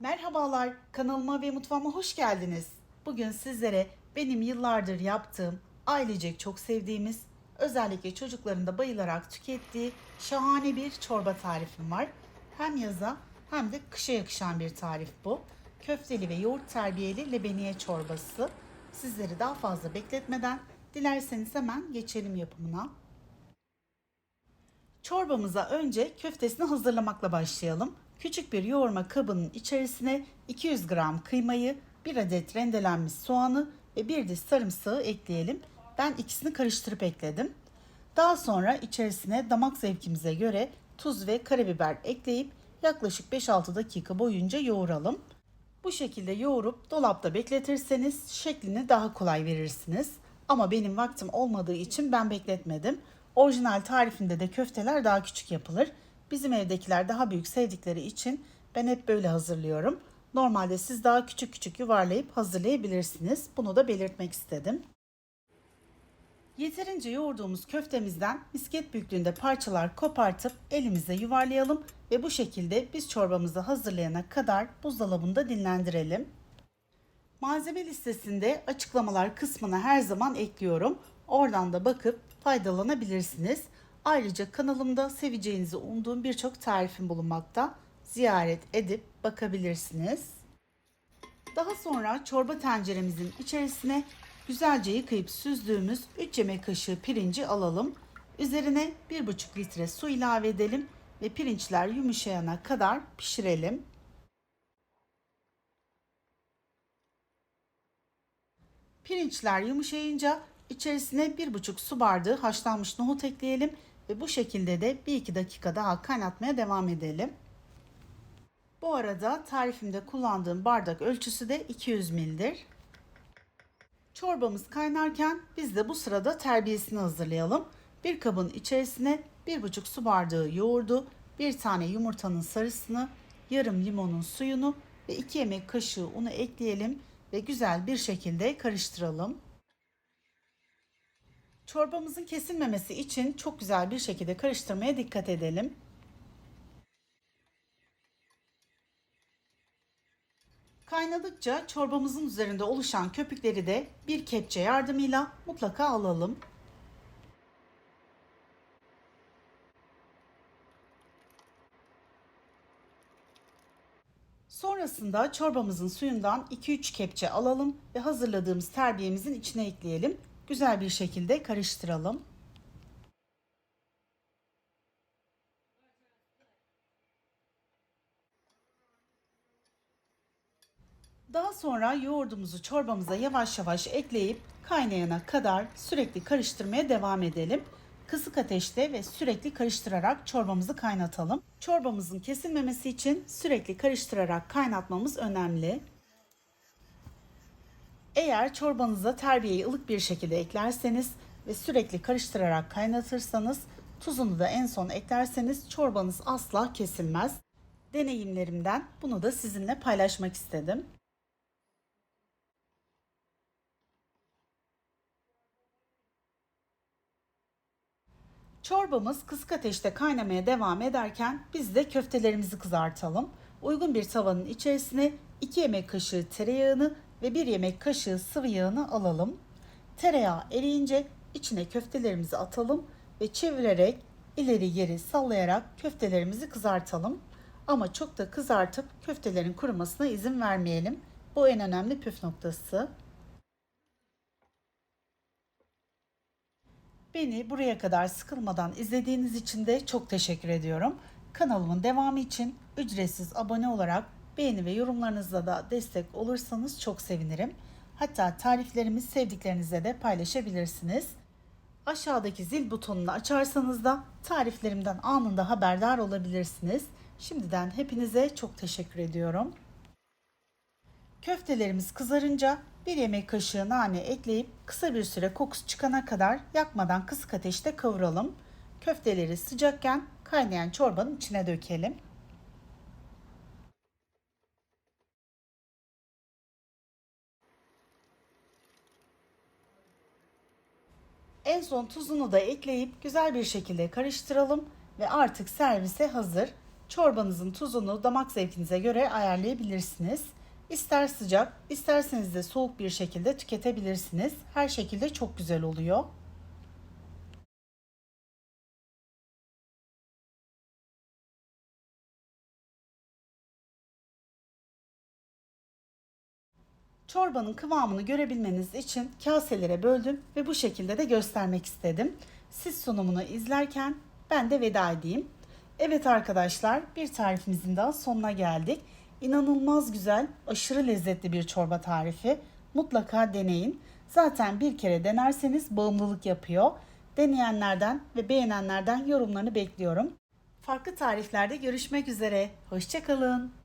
Merhabalar, kanalıma ve mutfağıma hoş geldiniz. Bugün sizlere benim yıllardır yaptığım, ailecek çok sevdiğimiz, özellikle çocukların da bayılarak tükettiği şahane bir çorba tarifim var. Hem yaza hem de kışa yakışan bir tarif bu. Köfteli ve yoğurt terbiyeli lebeniye çorbası. Sizleri daha fazla bekletmeden dilerseniz hemen geçelim yapımına. Çorbamıza önce köftesini hazırlamakla başlayalım. Küçük bir yoğurma kabının içerisine 200 gram kıymayı, 1 adet rendelenmiş soğanı ve bir diş sarımsağı ekleyelim. Ben ikisini karıştırıp ekledim. Daha sonra içerisine damak zevkimize göre tuz ve karabiber ekleyip yaklaşık 5-6 dakika boyunca yoğuralım. Bu şekilde yoğurup dolapta bekletirseniz şeklini daha kolay verirsiniz. Ama benim vaktim olmadığı için ben bekletmedim. Orijinal tarifinde de köfteler daha küçük yapılır. Bizim evdekiler daha büyük sevdikleri için ben hep böyle hazırlıyorum. Normalde siz daha küçük küçük yuvarlayıp hazırlayabilirsiniz. Bunu da belirtmek istedim. Yeterince yoğurduğumuz köftemizden misket büyüklüğünde parçalar kopartıp elimize yuvarlayalım ve bu şekilde biz çorbamızı hazırlayana kadar buzdolabında dinlendirelim. Malzeme listesinde açıklamalar kısmına her zaman ekliyorum. Oradan da bakıp faydalanabilirsiniz. Ayrıca kanalımda seveceğinizi umduğum birçok tarifim bulunmakta. Ziyaret edip bakabilirsiniz. Daha sonra çorba tenceremizin içerisine güzelce yıkayıp süzdüğümüz 3 yemek kaşığı pirinci alalım. Üzerine 1,5 litre su ilave edelim ve pirinçler yumuşayana kadar pişirelim. Pirinçler yumuşayınca içerisine 1,5 su bardağı haşlanmış nohut ekleyelim ve bu şekilde de 1-2 dakika daha kaynatmaya devam edelim. Bu arada tarifimde kullandığım bardak ölçüsü de 200 ml'dir. Çorbamız kaynarken biz de bu sırada terbiyesini hazırlayalım. Bir kabın içerisine 1,5 su bardağı yoğurdu, bir tane yumurtanın sarısını, yarım limonun suyunu ve 2 yemek kaşığı unu ekleyelim ve güzel bir şekilde karıştıralım. Çorbamızın kesilmemesi için çok güzel bir şekilde karıştırmaya dikkat edelim. Kaynadıkça çorbamızın üzerinde oluşan köpükleri de bir kepçe yardımıyla mutlaka alalım. Sonrasında çorbamızın suyundan 2-3 kepçe alalım ve hazırladığımız terbiyemizin içine ekleyelim. Güzel bir şekilde karıştıralım. Daha sonra yoğurdumuzu çorbamıza yavaş yavaş ekleyip kaynayana kadar sürekli karıştırmaya devam edelim. Kısık ateşte ve sürekli karıştırarak çorbamızı kaynatalım. Çorbamızın kesilmemesi için sürekli karıştırarak kaynatmamız önemli. Eğer çorbanıza terbiyeyi ılık bir şekilde eklerseniz ve sürekli karıştırarak kaynatırsanız tuzunu da en son eklerseniz çorbanız asla kesilmez. Deneyimlerimden bunu da sizinle paylaşmak istedim. Çorbamız kısık ateşte kaynamaya devam ederken biz de köftelerimizi kızartalım. Uygun bir tavanın içerisine 2 yemek kaşığı tereyağını ve 1 yemek kaşığı sıvı yağını alalım. Tereyağı eriyince içine köftelerimizi atalım ve çevirerek ileri geri sallayarak köftelerimizi kızartalım. Ama çok da kızartıp köftelerin kurumasına izin vermeyelim. Bu en önemli püf noktası. Beni buraya kadar sıkılmadan izlediğiniz için de çok teşekkür ediyorum. Kanalımın devamı için ücretsiz abone olarak beğeni ve yorumlarınızla da destek olursanız çok sevinirim. Hatta tariflerimi sevdiklerinize de paylaşabilirsiniz. Aşağıdaki zil butonunu açarsanız da tariflerimden anında haberdar olabilirsiniz. Şimdiden hepinize çok teşekkür ediyorum. Köftelerimiz kızarınca bir yemek kaşığı nane ekleyip kısa bir süre kokusu çıkana kadar yakmadan kısık ateşte kavuralım. Köfteleri sıcakken kaynayan çorbanın içine dökelim. En son tuzunu da ekleyip güzel bir şekilde karıştıralım ve artık servise hazır. Çorbanızın tuzunu damak zevkinize göre ayarlayabilirsiniz. İster sıcak, isterseniz de soğuk bir şekilde tüketebilirsiniz. Her şekilde çok güzel oluyor. Çorbanın kıvamını görebilmeniz için kaselere böldüm ve bu şekilde de göstermek istedim. Siz sunumunu izlerken ben de veda edeyim. Evet arkadaşlar bir tarifimizin daha sonuna geldik. İnanılmaz güzel, aşırı lezzetli bir çorba tarifi. Mutlaka deneyin. Zaten bir kere denerseniz bağımlılık yapıyor. Deneyenlerden ve beğenenlerden yorumlarını bekliyorum. Farklı tariflerde görüşmek üzere. Hoşçakalın.